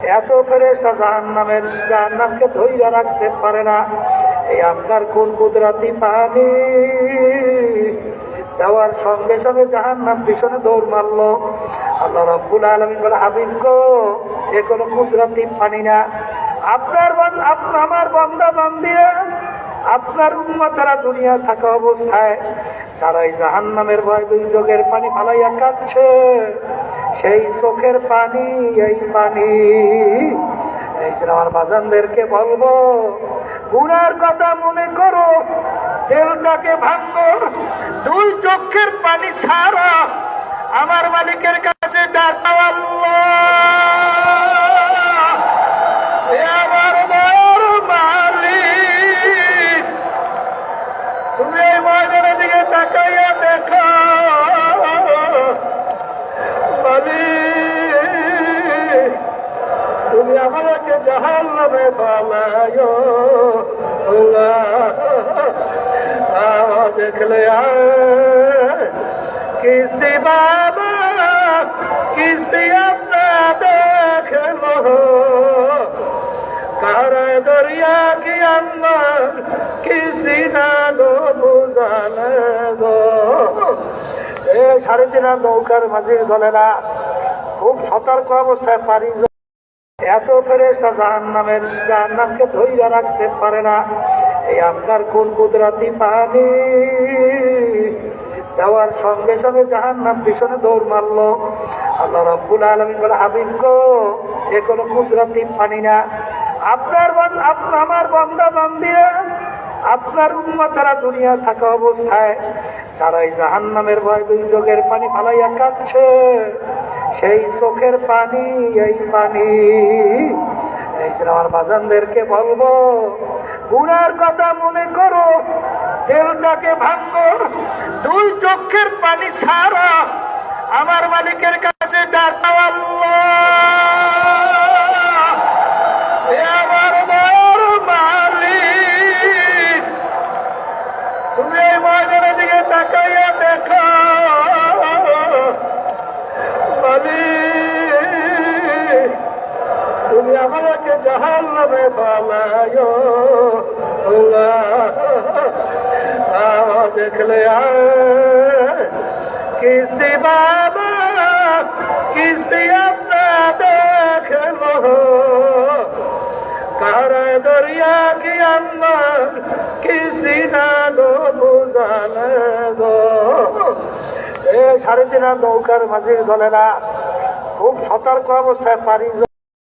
এত ফেরেস্তা জাহান নামের জাহান নামকে ধৈর্য রাখতে পারে না। এই আপনার কোন কুদরাতি পানি? দেওয়ার সঙ্গে সঙ্গে জাহান নাম পিছনে দৌড় মারলো। আল্লাহ রব্বুল আলমিন বলে, হাবিব গো, এ কোনো কুদরাতি পানি না। আপনার আমার বন্দা বান্দিয়া আপনার উন্মতারা দুনিয়া থাকা অবস্থায় তারা এই জাহান নামের ভয় দুই যোগের পানি ফালাইয়া কাঁদছে। সেই চোখের পানি, এই পানি। এই জন্য আমার বাজানদেরকে বলব, গুনার কথা মনে করো দেলটাকে ভাঙো, দুই চোখের পানি ছাড়া। আমার মালিকের কাছে তুমি এই ময়দানের দিকে তাকাইয়া দেখো। আমাকে জাহাল নামে পালায় দেখলে কিস্তি বাবা, কিস্তি আপনার দেখল কারে দরিয়া কি আন্দার, কিস্তি না গো বুঝালে গো এ সাড়ে তিন নৌকার মাঝির দলেরা খুব সতর্ক অবস্থায় পারি এত ফেরেস্তা জাহান নামের জাহান নামকে ধৈর্য রাখতে পারে না। এই আপনার কোন কুদরাতি পানি? দেওয়ার সঙ্গে সঙ্গে জাহান নাম পিছনে দৌড় মারলো। আল্লাহ রব্বুল আলমিন বলে, হাবিব গো, এ কোনো কুদরাতি পানি না। আপনার আমার বন্দা বান্দিয়া আপনার উন্মতারা দুনিয়া থাকা অবস্থায় তারা এই জাহান নামের ভয় দুই যোগের পানি ফালাইয়া কাঁদছে। সেই চোখের পানি, এই পানি। এই জন্য আমার বাজানদেরকে বলব, গুনার কথা মনে করো দেলটাকে ভাঙো, দুই চোখের পানি ছাড়া। আমার মালিকের কাছে আমার তুমি এই ময়দানের দিকে তাকাইয়া দেখো। পালায় দেখলে বাবা, কিস্তি আপনার দেখল কারে দরিয়া কি কিস্তি না বুঝালে গো। এ সাড়ে তিন নৌকার মাঝির দলেরা খুব সতর্ক অবস্থায় পারি